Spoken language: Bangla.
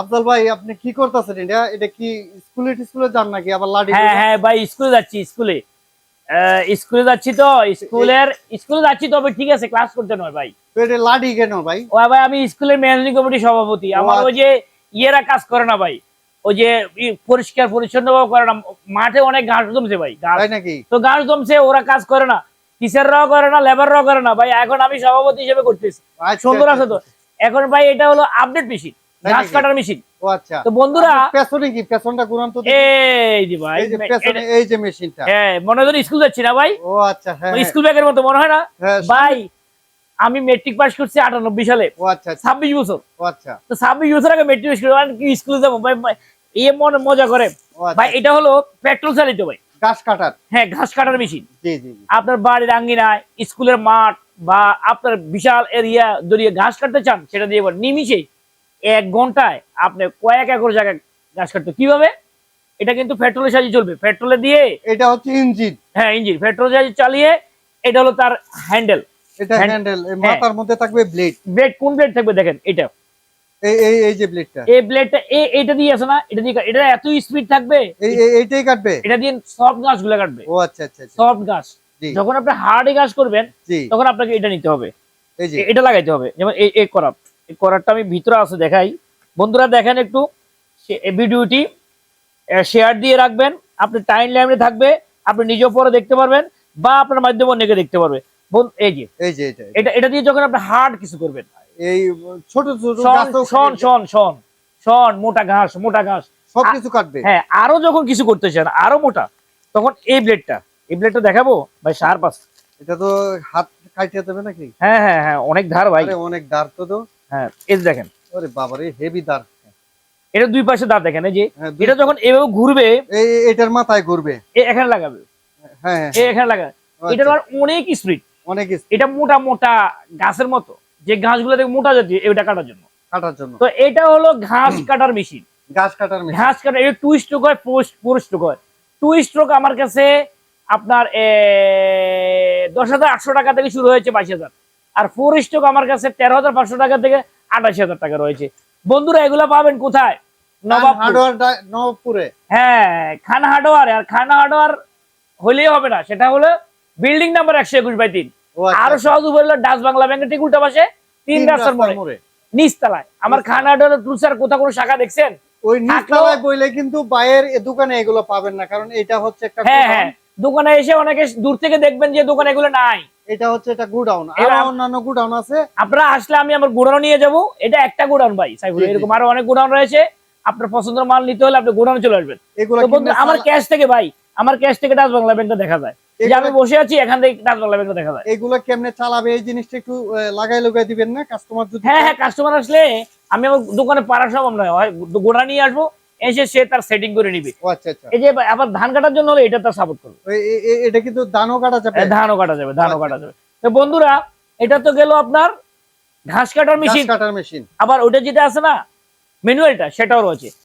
আফজাল ভাই আপনি কি করতেছেন এটা? এটা কি স্কুলে স্কুলে যান নাকি? আবার লাডি হ্যাঁ হ্যাঁ ভাই স্কুলে যাচ্ছি স্কুলে। স্কুলে যাচ্ছি তো স্কুলের স্কুলে যাচ্ছি তবে ঠিক আছে ক্লাস করতে নয় ভাই। এটা লাডি কেন ভাই? ও ভাই আমি স্কুলের ম্যানেজিং সভাপতি। আমার আচ্ছা। ওই যে ইয়েরা কাজ করে না ভাই। ওই যে পরিষ্কার পরিচ্ছন্ন করে না। মাঠে অনেক ঘাস জমছে ভাই ঘাস। নাকি? তো ঘাস জমছে ওরা কাজ করে না। টিচাররাও করে না লেবাররাও করে না। ভাই এখন আমি সভাপতি হিসেবে করতেছি। আচ্ছা, সুন্দর আছে আচ্ছা, তো এখন ভাই এটা হলো আপডেট মেশিন ঘাস কাটার মেশিন। ও আচ্ছা। তো বন্ধুরা পেছনে কি? পেছনটা ঘুরান তো এই যে ভাই এই যে পেছনে এই যে মেশিনটা। হ্যাঁ মনে হয় স্কুল যাচ্ছি না ভাই? ও আচ্ছা হ্যাঁ হ্যাঁ, স্কুল ব্যাগের মতো মনে হয় না? হ্যাঁ, ভাই আমি মেট্রিক পাস করছি আটানব্বই সালে। ও আচ্ছা আচ্ছা, ছাব্বিশ বছর। ও আচ্ছা। তো ছাব্বিশ বছর আগে মেট্রিক পাস করে স্কুলে যাব? ভাই মনে মজা করে। আচ্ছা। ভাই এটা হলো পেট্রোল চালিত ভাই। গাছ কাটার। হ্যাঁ ঘাস কাটার মেশিন। আপনার বাড়ির আঙ্গিনায় স্কুলের মাঠ বা আপনার বিশাল এরিয়া যদি ঘাস কাটতে চান সেটা দিয়ে এবার নিমিশে এক ঘন্টায় আপনি কয়েক একর জায়গায় ঘাস কাটতে কীভাবে? এটা কিন্তু পেট্রোলের সাহায্যে চলবে। পেট্রোলে দিয়ে এটা হচ্ছে ইঞ্জিন। হ্যাঁ ইঞ্জিন। পেট্রোল সাহায্যে চালিয়ে এটা হলো তার হ্যান্ডেল। এটা হ্যান্ডেল। হ্যাঁ। মাথার মধ্যে থাকবে ব্লেড। ব্লেড কোন ব্লেড থাকবে দেখেন এটা। এই এই এই যে ব্লেডটা। এই ব্লেডটা এটা দিয়ে আছে না এটা দিয়ে এটা এত স্পিড থাকবে। এই এই- এইটাই কাটবে? এটা দিয়ে সফট ঘাসগুলো কাটবে। ও আচ্ছা আচ্ছা আচ্ছা। সফট ঘাস জি। যখন আপনি হার্ডে গাছ করবেন তখন আপনাকে এটা নিতে হবে। এই যে। এটা লাগাইতে হবে। যেমন এই এই এই করারটা আমি ভিতরে আছে দেখাই। বন্ধুরা দেখেন একটু ভিডিওটি শেয়ার দিয়ে রাখবেন। আপনি টাইম লাইনে থাকবে আপনি নিজেও পরে দেখতে পারবেন বা আপনার মাধ্যমে অনেকে দেখতে পারবে। এই যে এই যে এটা এটা দিয়ে যখন আপনি হার্ড কিছু করবেন এই ছোট ছোট শন শন শন শন মোটা ঘাস মোটা ঘাস। সবকিছু কাটবে। হ্যাঁ আরও যখন কিছু করতে চান আরও মোটা তখন এই ব্লেডটা এই ব্লেডটা দেখাবো? ভাই সার পাস এটা তো হাত কাটিয়ে দেবে নাকি? হ্যাঁ হ্যাঁ হ্যাঁ অনেক ধার ভাই। অনেক ধার তো তো। হ্যাঁ এই দেখেন। আরে বাবারে হেভি দাঁড় এটা দুই পাশে দাঁত দেখেন এই যে হ্যাঁ এটা যখন এভাবে ঘুরবে এই এটার মাথায় ঘুরবে। এখানে লাগাবে। হ্যাঁ হ্যাঁ। এখানে লাগাবে। আচ্ছা, এটার অনেক স্পিড। অনেক এটা মোটা মোটা মতো। যে ঘাসগুলো থেকে মোটা জাতীয় এটা কাটার জন্য। কাটার জন্য। তো এটা হলো ঘাস কাটার মেশিন। Cutter machine. ঘাস কাটার এটা টু স্ট্রোক হয় ফোর স্ট্রোক হয়। টু স্ট্রোক আমার কাছে আপনার দশ হাজার আটশো টাকা থেকে শুরু হয়েছে বাইশ হাজার। আর ফোর স্ট্রোক আমার কাছে তেরো হাজার পাঁচশো টাকা থেকে আঠাশি হাজার টাকা রয়েছে। বন্ধুরা এগুলা পাবেন কোথায়? নবাবপুর। হ্যাঁ খান হার্ডওয়ার আর খান হার্ডওয়ার হলেই হবে না সেটা হলো বিল্ডিং নাম্বার একশো একুশ বাই তিন। আচ্ছা, আরও সহজ উপায় হলো ডাচ বাংলা ব্যাংকের ঠিক উল্টা পাশে তিন রাস্তার রাস্তার মোড়ে। মোড়ে। নিচতলায়। আমার খান হার্ডওয়ার টুলসার কোথাও কোনো শাখা দেখছেন? ওই থাকলেও- নিচতলায় বইলে কিন্তু বাইরের দোকানে এগুলো পাবেন না কারণ এটা হচ্ছে একটা হ্যাঁ হ্যাঁ। দোকানে এসে অনেকে দূর থেকে দেখবেন যে দোকানে এগুলো নাই। এটা হচ্ছে এটা গুডাউন। আর অন্যান্য গুডাউন আছে। আপনারা আসলে আমি আমার গোডাউন নিয়ে যাব। এটা একটা গোডাউন ভাই সাইফুল। এরকম আরও অনেক গোডাউন রয়েছে। আপনার পছন্দের মাল নিতে হলে আপনি গোডাউনে চলে আসবেন। বন্ধু আমার ক্যাশ থেকে ভাই আমার ক্যাশ থেকে ডাচ বাংলা ব্যাংকটা দেখা যায়। এই যে আমি বসে আছি এখান থেকে ডাচ বাংলা ব্যাংকটা দেখা যায়। এগুলো কেমনে চালাবে এই জিনিসটা একটু আহ, লাগাই দিবেন না? কাস্টমার যদি হ্যাঁ হ্যাঁ কাস্টমার আসলে আমি আমার দোকানে পারা সম্ভব নয় হয় গোড়া নিয়ে আসব। এসে সে তার সেটিং করে নিবে। আচ্ছা আচ্ছা। এই যে আবার ধান কাটার জন্য হলে এটা তার সাপোর্ট করবে। এটা কিন্তু ধানও কাটা যাবে। ধানও কাটা যাবে ধানও আচ্ছা। কাটা যাবে। তো বন্ধুরা এটা তো গেল আপনার ঘাস কাটার মেশিন কাটার মেশিন আবার ওটা যেটা আছে না ম্যানুয়ালটা সেটাও রয়েছে।